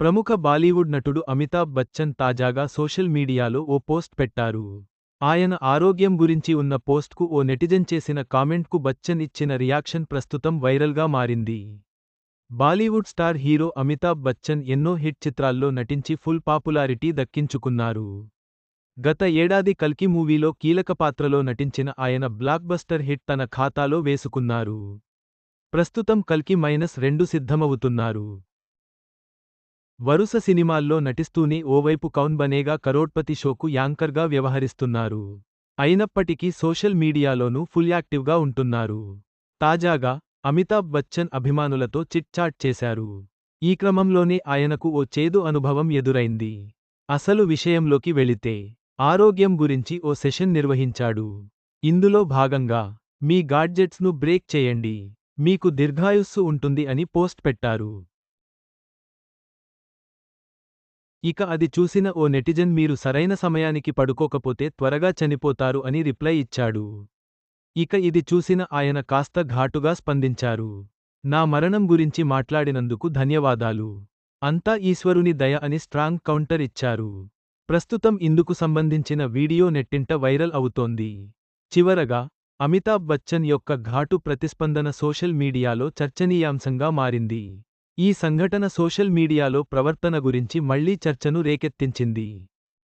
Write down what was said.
ప్రముఖ బాలీవుడ్ నటుడు అమితాబ్ బచ్చన్ తాజాగా సోషల్ మీడియాలో ఓ పోస్ట్ పెట్టారు. ఆయన ఆరోగ్యం గురించి ఉన్న పోస్ట్కు ఓ నెటిజన్ చేసిన కామెంట్కు బచ్చన్ ఇచ్చిన రియాక్షన్ ప్రస్తుతం వైరల్గా మారింది. Bollywood star hero Amitabh Bachchan ఎన్నో హిట్ చిత్రాల్లో నటించి ఫుల్ పాపులారిటీ దక్కించుకున్నారు. గత ఏడాది కల్కి మూవీలో కీలక పాత్రలో నటించిన ఆయన బ్లాక్బస్టర్ హిట్ తన ఖాతాలో వేసుకున్నారు. ప్రస్తుతం కల్కి మైనస్ రెండు సిద్ధమవుతున్నారు. వరుస సినిమాల్లో నటిస్తూనే ఓవైపు కౌన్ బనేగా కరోడ్పతి షోకు యాంకర్గా వ్యవహరిస్తున్నారు. అయినప్పటికీ సోషల్ మీడియాలోనూ ఫుల్ యాక్టివ్గా ఉంటున్నారు. తాజాగా అమితాబ్ బచ్చన్ అభిమానులతో చిట్ చాట్ చేశారు. ఈ క్రమంలోనే ఆయనకు ఓ చేదు అనుభవం ఎదురైంది. అసలు విషయంలోకి వెళితే ఆరోగ్యం గురించి ఓ సెషన్ నిర్వహించాడు. ఇందులో భాగంగా మీ గాడ్జెట్స్ను బ్రేక్ చేయండి. మీకు దీర్ఘాయుస్సు ఉంటుంది అని పోస్ట్ పెట్టారు. ఇక అది చూసిన ఓ నెటిజన్ మీరు సరైన సమయానికి పడుకోకపోతే త్వరగా చనిపోతారు అని రిప్లై ఇచ్చాడు. ఇక ఇది చూసిన ఆయన కాస్త ఘాటుగా స్పందించారు. నా మరణం గురించి మాట్లాడినందుకు ధన్యవాదాలు. అంతా ఈశ్వరుని దయ అని స్ట్రాంగ్ కౌంటర్ ఇచ్చారు. ప్రస్తుతం ఇందుకు సంబంధించిన వీడియో నెట్టింట వైరల్ అవుతోంది. చివరగా అమితాబ్ బచ్చన్ యొక్క ఘాటు ప్రతిస్పందన సోషల్ మీడియాలో చర్చనీయాంశంగా మారింది. ఈ సంఘటన సోషల్ మీడియాలో ప్రవర్తన గురించి మళ్ళీ చర్చను రేకెత్తించింది.